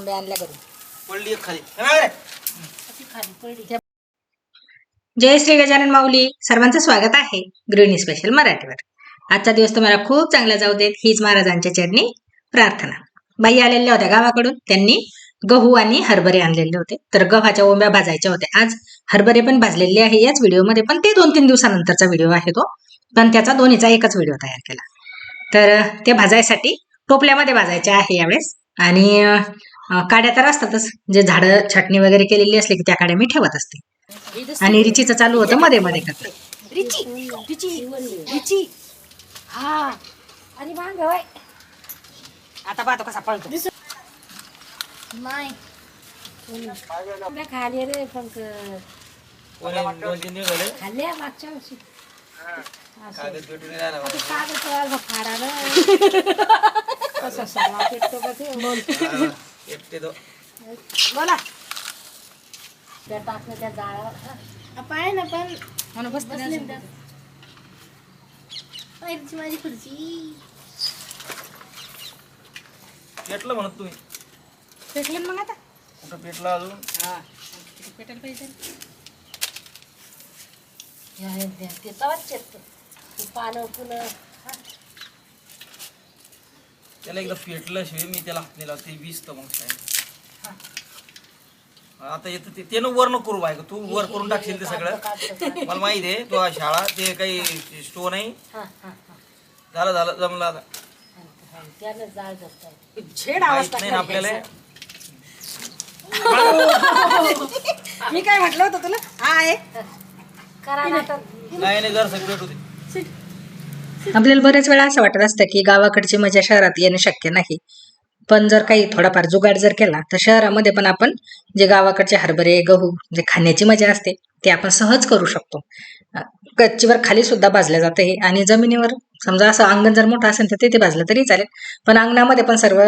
कोंबड्या आणल्या घरी. पडली एक खाली. पडली. जय श्री गजानन माऊली. सर्वांचं स्वागत आहे गृहिणी स्पेशल मराठीवर. आजचा दिवस तुम्हाला खूप चांगला जाऊ देत हीच महाराजांच्या चरणी प्रार्थना. बाई आलेल्या होत्या गावाकडून. त्यांनी गहू आणि हरभरे आणलेले होते. तर गव्हाच्या ओंब्या भाजायच्या होत्या. आज हरभरे पण भाजलेले आहे. याच व्हिडिओमध्ये पण ते दोन तीन दिवसानंतरचा व्हिडिओ आहे तो. पण त्याचा दोन्हीचा एकच व्हिडिओ तयार केला. तर ते भाजायसाठी टोपल्यामध्ये भाजायचे आहे यावेळेस. आणि अं, काड्या तर असतातच. जे झाडं छाटणी वगैरे केलेली असली की त्या काड्या मी ठेवत असते. आणि रिचीचं चालू होतं मध्ये मध्ये करत रिची रिची रिची. हा. आणि मांग वय आता पाहतो कसा पळतो. खाली रे खाल्ल्या मागच्या वर्षी. कागद भेटून राहिला आता कागद तयार फाडा ना कसं सगळा पेटतो का? ते दो बोला त्या टाकलं त्या जाळावर पाय ना पण म्हणून. ना त्या. माझी खुर्ची. पेटलं म्हणत तुम्ही. पेटलं ना मग आता? कुठं पेटलं अजून? हा. पेटायला पाहिजे. ते तवाच पानं फुलं हा. त्याला एकदा पेटलं शिवाय मी त्याला हात नेला ते वीसतं मग काय आता येतं ते त्यानं वर नको करू बायको तू वर करून टाकशील ते सगळं. मला माहिती आहे तू शाळा ते काही स्टोन आहे हा, हा, हा. झालं झालं जमलं आता. हा. झेड आवाज नाही ना आपल्याला. मी काय म्हटलं होतं तुला? हा आहे. करा ना आता. नाही नाही जर सगळं भेटू दे. आपल्याला बऱ्याच वेळा असं वाटत असतं की गावाकडची मजा शहरात येणं शक्य नाही. पण जर काही थोडाफार जुगाड जर केला तर शहरामध्ये पण आपण जे गावाकडचे हरभरे गहू जे खाण्याची मजा असते ते आपण सहज करू शकतो. गच्चीवर खाली सुद्धा भाजलं जातं हे. आणि जमिनीवर समजा असं अंगण जर मोठं असेल तर तिथे भाजलं तरी चालेल. पण अंगणामध्ये पण सर्व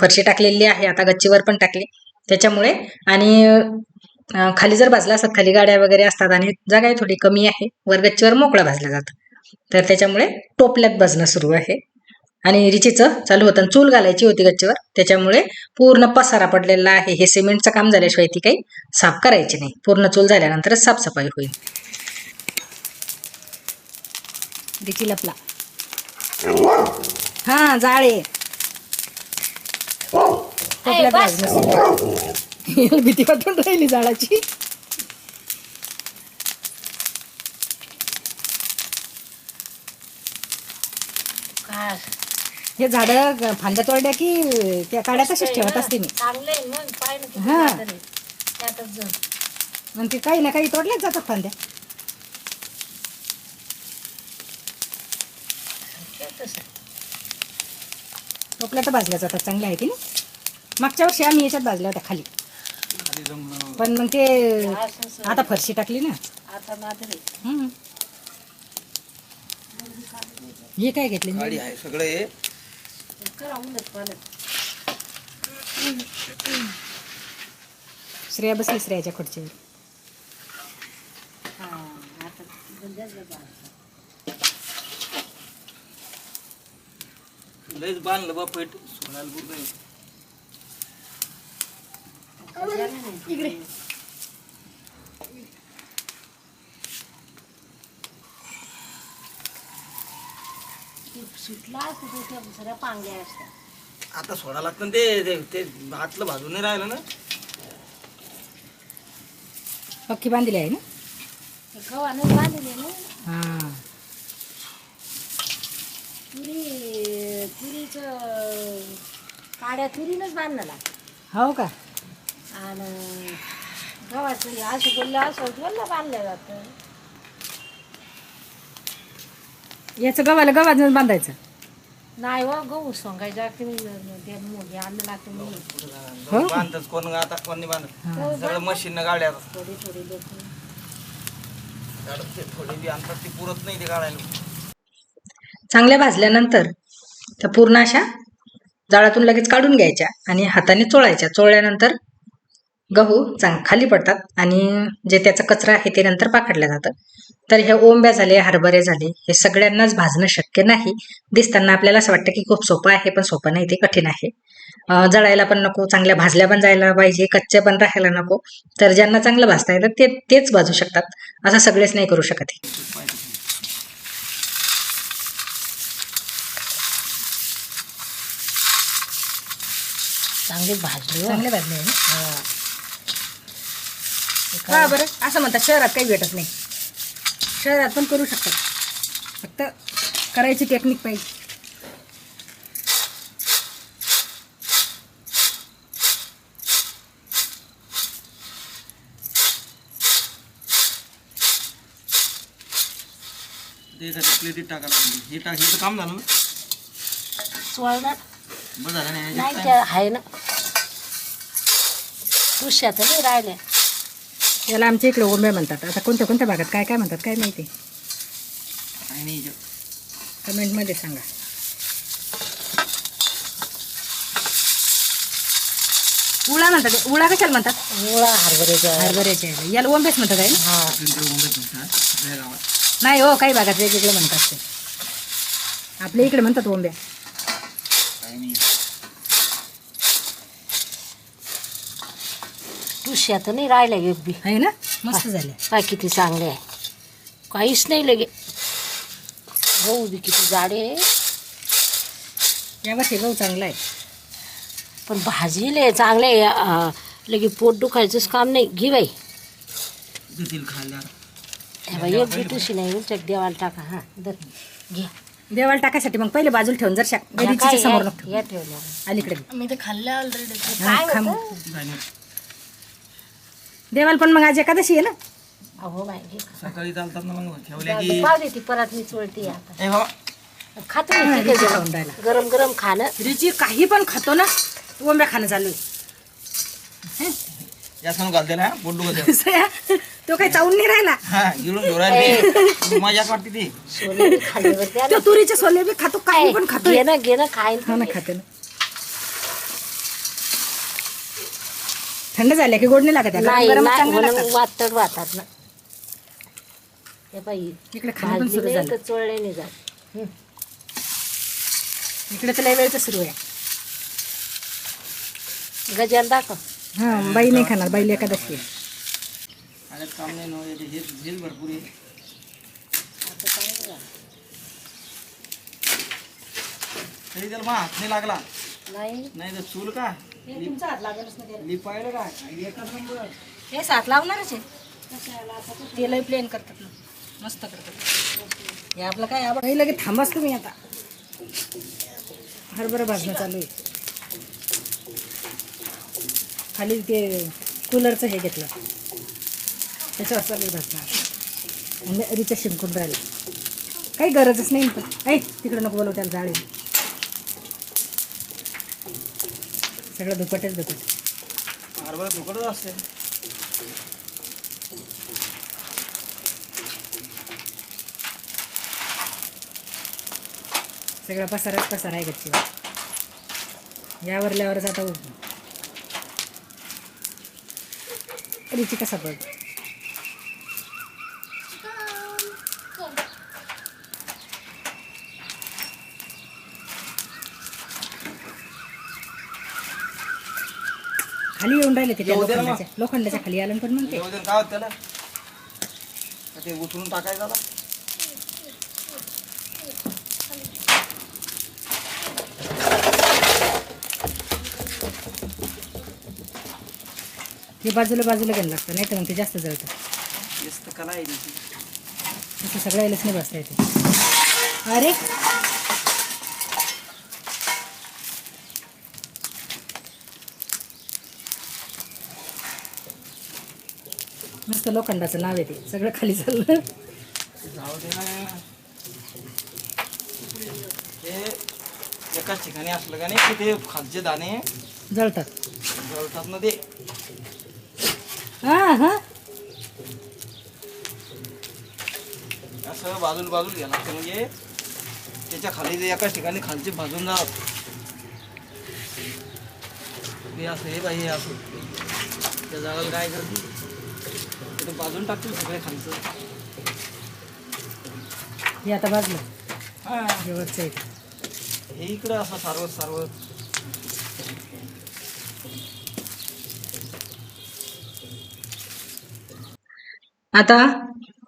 फरशी टाकलेली आहे. आता गच्चीवर पण टाकली. त्याच्यामुळे आणि खाली जर भाजलं असतात खाली गाड्या वगैरे असतात आणि जागाही थोडी कमी आहे. वर गच्चीवर मोकळं भाजलं जातं. तर त्याच्यामुळे टोपल्यात भाजणं सुरू आहे. आणि रिचीचं चालू होतं चूल घालायची होती गच्चीवर. त्याच्यामुळे पूर्ण पसारा पडलेला आहे. हे सिमेंटचं काम झाल्याशिवाय ती काही साफ करायची नाही. पूर्ण चूल झाल्यानंतरच साफसफाई होईल. रिची लपला हा जाळे. टोपल्यात भाजणं सुरू आहे. भीती वाटून राहिली जाळाची. हे झाड फांद्या तोडल्या की त्या काड्या तशाच ठेवत असते मी. हा. आणि ते काही ना काही तोडल्याच जातात फांद्या. टोपल्या तर भाजल्या जातात चांगल्या आहे की नाही मागच्या वर्षी आम्ही याच्यात भाजल्या होत्या खाली. पण मग ते. आता फरशी टाकली ना. आता हम्म. हे काय घेतले? गाडी आहे सगळं. हे श्रेया बसली श्रेयाच्या खुर्चीवर. हा. लयच बांधलं बा पेट. सोनाला बुडलं इकडे. सुटला असतो तो त्या सगळ्या पांगल्या असतात आता सोडा लागतं ना ते ते- ते हातलं भाजून नाही राहिलं ना. पक्की बांधली आहे ना? ते गव्हानं बांधले ना. हा. तुरी तुरीचं काड्या तुरीनंच बांधला हो का? आणि गव्हाचं असं बोललं असं बोललं बांधलं जातं. याचं गव्हाला गव्हाच बांधायचं. नाही हो गहू सोंगायचा की ते मोठी अन्न लागतं मी. हो. बांधतच कोण आता कोण नाही बांधत? हा. सगळं मशीन गाड्या. थोडी थोडी लोक. गाड्या ते थोडी बी आणतात ती पुरत नाही ते चांगल्या भाजल्यानंतर त्या पूर्ण अशा जाळातून लगेच काढून घ्यायच्या आणि हाताने चोळायच्या. चोळल्यानंतर गहू चांग खाली पडतात आणि जे त्याचा कचरा आहे ते नंतर पाकडलं जातं तर ह्या ओंब्या झाले हरभरे झाले हे सगळ्यांनाच भाजणं शक्य नाही दिसताना आपल्याला असं वाटतं की खूप सोपं आहे पण सोपं नाही ते कठीण आहे जळायला पण नको चांगल्या भाजल्या पण जायला पाहिजे कच्च्या पण राहायला नको तर ज्यांना चांगलं भाजता येतं ते तेच भाजू शकतात असं सगळेच नाही करू शकत हे. चांगली भाजली हो. चांगले भाजले आहे ना? हा. बरं असं म्हणतात शहरात काही भेटत नाही शहरात पण करू शकतात. फक्त करायची टेक्निक पाहिजे. प्लेटीत टाकायला हे टाक हे काम झालं ना? चोळणार बरं झालं नाही आहे ना. दुष्यात नाही राहिले याला आमच्या इकडे ओंब्या म्हणतात. आता कोणत्या कोणत्या भागात काय काय म्हणतात काय माहिती. कमेंटमध्ये सांगा. उळा म्हणतात. उळा कशाला म्हणतात? मुळा हरभऱ्याच्या. हरभऱ्याचे याला ओंब्याच म्हणतात आहे ना? हा. नाही हो काही भागात वेगवेगळं म्हणतात ते. आपल्या इकडे म्हणतात ओंब्या काय नाही दुष्यात नाही राहिले एक बी. आहे ना? मस्त झाले काय किती चांगले आहे. काहीच नाही लगे. गहू बी किती जाडे आहे. यावर्षी गहू चांगला आहे. पण भाजीले चांगले आहे. अं, लगे पोट दुखायचंच काम नाही. घे बाई. हे बाई एक तुशी नाही. उलट देवाला टाका. हा दर घे. देवाला टाकायसाठी मग पहिले बाजूला ठेवून जर शा- या गडीच्या काय समोर या- ठेवल्या ठेवू. अलीकडे. मी ते खाल्ले ऑलरेडी हा, देवाला पण मग आज एकादशी आहे ना? अहो बाई सकाळी चालतात ना मग ठेवल्या की पाव ती परत मी चोळते आता. ए बाबा. खातो मी. खाऊन राहिला. गरम गरम खाणं. रिची काही पण खातो ना ओंब्या खाणं चालू घालते ना बोलू तो काही चावून नाही राहिला. हा गिळून वाटते ती. सोने तो तुरीचे सोले बी खातो काही पण खातो घे ना घे ना खाईन हा ना खाते ना. थंड झाल्या की गोड नाही लागत नाही गरम चांगलं. वातड वाहतात ना. हे बाई इकडे खाणं पण भाजली सुरू नाही झालं. तर चोळले नाही जात. इकडे तर लय वेळचं सुरू आहे. गजाल दाखव. हा बाई नाही खाणार बाईला एकादशी आहे. तरी त्याला मग हात नाही लागला. नाही. नाही तर चूल का? तुमचा हात लागेलच ना लिपायला का? एकच नंबर. हे लावणारच आहे. ते लय प्लेन करतात ना. मस्त करतात. हे आपलं काय आवड लगे थांबाच तुम्ही आता. हरभरा भाजणं चालू आहे. खाली ते कूलरचं हे घेतलं. त्याच्यावर चालू आहे भाजणं आणि रिचा शिंकून राहिला. काही गरजच नाही पण ऐ तिकडं नको बोलव त्याला जाळे. सगळं दुपटेच दुपट. हरभरा धुकडच असते. सगळा पसाराच पसारा आहे गच्ची यावरल्यावरच आता रिची कसा बघ खाली येऊन राहिले ते त्या येऊ दे ना मग. लोखंडाच्या लोखंडाच्या खाली आलं पण मग ते येऊ दे काय होत त्याला का ते उचलून टाकायचं ते बाजूला बाजूला घ्यायला लागतं नाही तर मग ते जास्त जळतं. तेच तर कला आहे त्याची. तसं सगळ्यालाच नाही बसता येते. अरे! मस्त लोखंडाचं नाव आहे ते. सगळं खाली चाललं. जाऊ दे ना ते एकाच ठिकाणी असलं का नाही की ते खालचे दाणे जळतात. जळतात ना ते. हा हा. असं बाजूला बाजूला घ्यायला लागतं म्हणजे त्याच्याखाली ते एकाच ठिकाणी खालचे भाजून जातात. हे असं हे बाई हे असं. त्या जागाला काय करते? ते बाजून टाकतील सगळे खालचं. हे आता भाजलं. हा. आहे हे इकडं असं सारवत सारवत. आता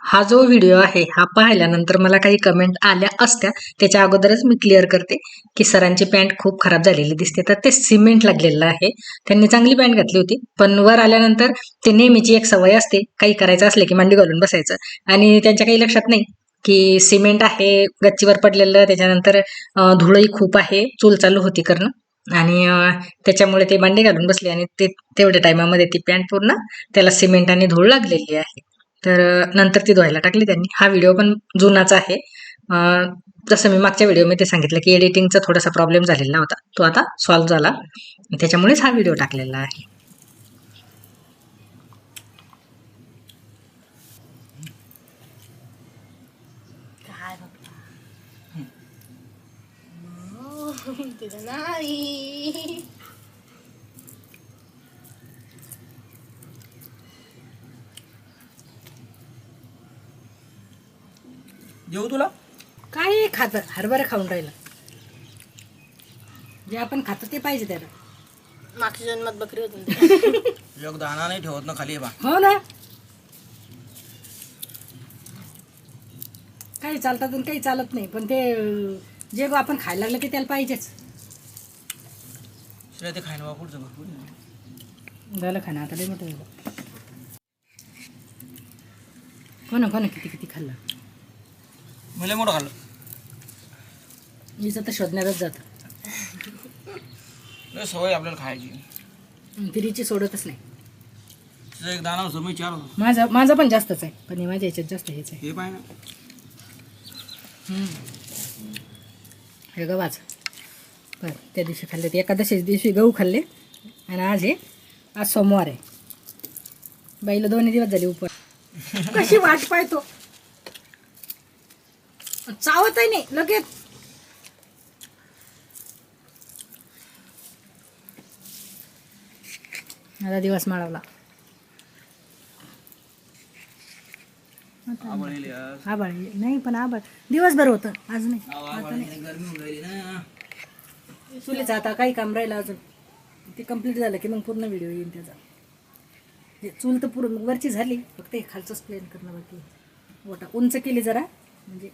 हा जो व्हिडिओ आहे हा पाहिल्यानंतर मला काही कमेंट आल्या असत्या. त्याच्या अगोदरच मी क्लिअर करते की सरांची पॅन्ट खूप खराब झालेली दिसते. तर ते सिमेंट लागलेलं आहे. त्यांनी चांगली पॅन्ट घातली होती. पण वर आल्यानंतर ते नेहमीची एक सवय असते. काही करायचं असले की मांडी घालून बसायचं. आणि त्यांच्या काही लक्षात नाही की सिमेंट आहे गच्चीवर पडलेलं. त्याच्यानंतर अं, धुळही खूप आहे. चूल चालू होती करणं. आणि त्याच्यामुळे ते मांडी घालून बसले. आणि ते तेवढ्या टायमामध्ये ती पॅन्ट पूर्ण त्याला सिमेंट आणि धूळ लागलेली आहे. तर नंतर ती धुवायला टाकली त्यांनी. हा व्हिडिओ पण जुनाचा आहे. जसं मी मागच्या व्हिडिओमध्ये सांगितलं की एडिटिंगचा थोडासा प्रॉब्लेम झालेला होता. तो आता सॉल्व्ह झाला. त्याच्यामुळेच हा व्हिडिओ टाकलेला आहे काय बघता तुझं नाही देऊ तुला? काय खातं? हरभरा खाऊन राहिलं. जे आपण खातो ते पाहिजे त्याला. मागच्या जन्मात बकरी होती. एक दाणा नाही ठेवत ना खाली हे बा. हो ना. काही चालतात आणि काही चालत नाही. पण ते अं, जे आपण खायला लागलं की त्याला पाहिजेच. श्रेय ते खायला भरपूर झालं खाणं. आता लई मोठं झालं. कोणा कोणा किती किती खाल्लं? मला मोठं खाल्लं मीच तर शोधणारच जातं. लय सवय आपल्याला खायची. तिरीची सोडतच नाही. तिचा एक असतो मी चार होतो. माझा माझा पण जास्तच आहे. पण हे माझ्या ह्याच्यात जास्त हेच आहे. हे पाय ना. हे गव्हाचं बरं त्या दिवशी खाल्ले ते. एकादशी दिवशी गहू खाल्ले. आणि आज हे आज सोमवार आहे. बाईला दोन्ही दिवस झाले उपर कशी वाट पाहतो? चावत आहे नाही लगेच. माझा दिवस माळवला. आबाळ नाही. पण आबाळ दिवसभर होतं. आज नाही. ना. चुलीचं आता काही काम राहिलं अजून. ते कंप्लीट झालं की मग पूर्ण व्हिडिओ येईल त्याचा. चूल तर पूर्ण वरची झाली. फक्त हे खालचंच प्लेन करणं बाकी. ओटा उंच केली जरा. म्हणजे